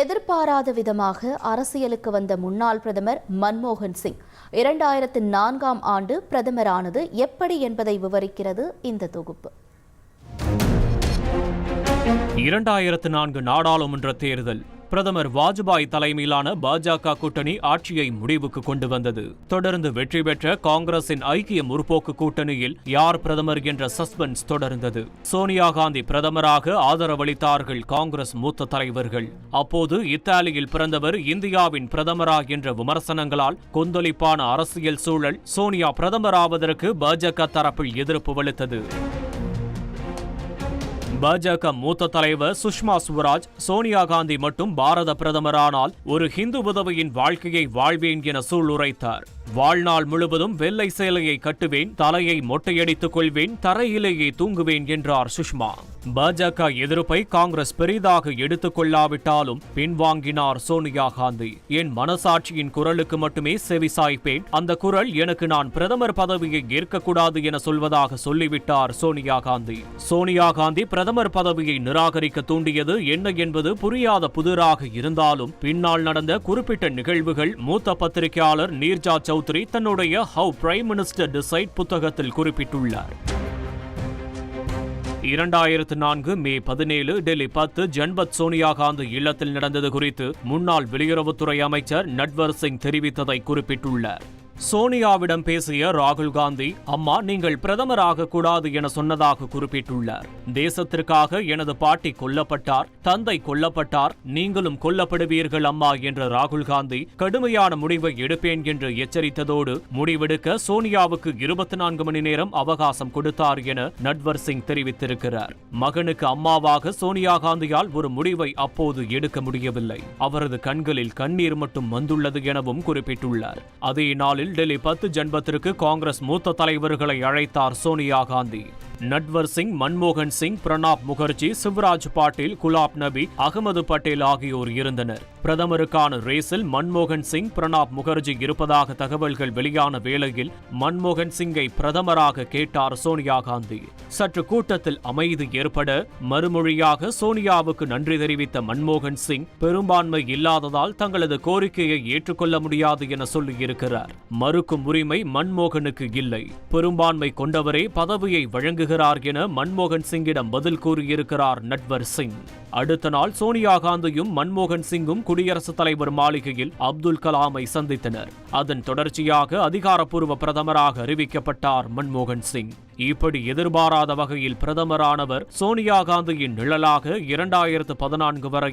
எதிர்பாராத விதமாக அரசியலுக்கு வந்த முன்னாள் பிரதமர் மன்மோகன் சிங். இரண்டாயிரத்து நான்காம் ஆண்டு பிரதமரானது எப்படி என்பதை விவரிக்கிறது இந்த தொகுப்பு. இரண்டாயிரத்து நான்கு நாடாளுமன்ற தேர்தல். பிரதமர் வாஜ்பாய் தலைமையிலான பாஜக கூட்டணி ஆட்சியை முடிவுக்கு கொண்டு வந்தது. தொடர்ந்து வெற்றி பெற்ற காங்கிரசின் ஐக்கிய முற்போக்கு கூட்டணியில் யார் பிரதமர் என்ற சஸ்பென்ஸ் தொடர்ந்தது. சோனியா காந்தி பிரதமராக ஆதரவளித்தார்கள் காங்கிரஸ் மூத்த தலைவர்கள். அப்போது இத்தாலியில் பிறந்தவர் இந்தியாவின் பிரதமரா என்ற விமர்சனங்களால் கொந்தளிப்பான அரசியல் சூழல் சோனியா பிரதமராவதற்கு பாஜக தரப்பில் எதிர்ப்பு வலுத்தது. பாஜக மூத்த தலைவர் சுஷ்மா சுவராஜ் சோனியா காந்தி மட்டும் பாரத பிரதமரானால் ஒரு ஹிந்து உதவியின் வாழ்க்கையை வாழ்வேன் என சூளுரைத்தார். வாழ்நாள் முழுவதும் வெள்ளை சேலையை கட்டுவேன் தலையை மொட்டையடித்துக் கொள்வேன் தரையிலேயே தூங்குவேன் என்றார் சுஷ்மா. பாஜக எதிர்ப்பை காங்கிரஸ் பெரிதாக எடுத்துக் கொள்ளாவிட்டாலும் பின்வாங்கினார் சோனியா காந்தி. என் மனசாட்சியின் குரலுக்கு மட்டுமே செவி சாய்ப்பேன். அந்த குரல் எனக்கு நான் பிரதமர் பதவியை ஏற்கக்கூடாது என சொல்வதாக சொல்லிவிட்டார் சோனியா காந்தி. சோனியா காந்தி பிரதமர் பதவியை நிராகரிக்க தூண்டியது என்ன என்பது புரியாத புதிராக இருந்தாலும் பின்னால் நடந்த குறிப்பிட்ட நிகழ்வுகள் மூத்த பத்திரிகையாளர் நீர்ஜா சௌத்ரி தன்னுடைய ஹவு பிரைம் மினிஸ்டர் டிசைட் புத்தகத்தில் குறிப்பிட்டுள்ளார். இரண்டாயிரத்து நான்கு மே பதினேழு டெல்லி பத்து ஜன்பத் சோனியா காந்தி இல்லத்தில் நடந்தது குறித்து முன்னாள் வெளியுறவுத்துறை அமைச்சர் நட்வர் சிங் தெரிவித்ததை குறிப்பிட்டுள்ளார். சோனியாவிடம் பேசிய ராகுல் காந்தி அம்மா நீங்கள் பிரதமராக கூடாது என சொன்னதாக குறிப்பிட்டுள்ளார். தேசத்திற்காக எனது பாட்டி கொல்லப்பட்டார் தந்தை கொல்லப்பட்டார் நீங்களும் கொல்லப்படுவீர்கள் அம்மா என்ற ராகுல் காந்தி கடுமையான முடிவை எடுப்பேன் என்று எச்சரித்ததோடு முடிவெடுக்க சோனியாவுக்கு இருபத்தி நான்கு மணி நேரம் அவகாசம் கொடுத்தார் என நட்வர் சிங் தெரிவித்திருக்கிறார். மகனுக்கு அம்மாவாக சோனியா காந்தியால் ஒரு முடிவை அப்போது எடுக்க முடியவில்லை. அவரது கண்களில் கண்ணீர் மட்டும் வந்துள்ளது எனவும் குறிப்பிட்டுள்ளார். அதே நாளில் டெல்லி பத்து ஜன்பத்திற்கு காங்கிரஸ் மூத்த தலைவர்களை அழைத்தார் சோனியா காந்தி. நட்வர் சிங் மன்மோகன் சிங் பிரணாப் முகர்ஜி சிவராஜ் பாட்டீல் குலாப் நபி அகமது பட்டேல் ஆகியோர் இருந்தனர். பிரதமருக்கான ரேஸில் மன்மோகன் சிங் பிரணாப் முகர்ஜி இருப்பதாக தகவல்கள் வெளியான வேளையில் மன்மோகன் சிங்கை பிரதமராக கேட்டார் சோனியா காந்தி. சற்று கூட்டத்தில் அமைதி ஏற்பட மறுமொழியாக சோனியாவுக்கு நன்றி தெரிவித்த மன்மோகன் சிங் பெரும்பான்மை இல்லாததால் தங்களது கோரிக்கையை ஏற்றுக்கொள்ள முடியாது என சொல்லியிருக்கிறார். மறுக்கும் உரிமை மன்மோகனுக்கு இல்லை. பெரும்பான்மை கொண்டவரே பதவியை வழங்குகிறார் என மன்மோகன் சிங்கிடம் பதில் கூறியிருக்கிறார் நட்வர் சிங். அடுத்த நாள் சோனியா காந்தியும் மன்மோகன் சிங்கும் குடியரசுத் தலைவர் மாளிகையில் அப்துல் கலாமை சந்தித்தனர். அதன் தொடர்ச்சியாக அதிகாரப்பூர்வ பிரதமராக அறிவிக்கப்பட்டார் மன்மோகன் சிங். இப்படி எதிர்பாராத வகையில் பிரதமரானவர் சோனியா காந்தியின் நிழலாக இரண்டாயிரத்து பதினான்கு வரை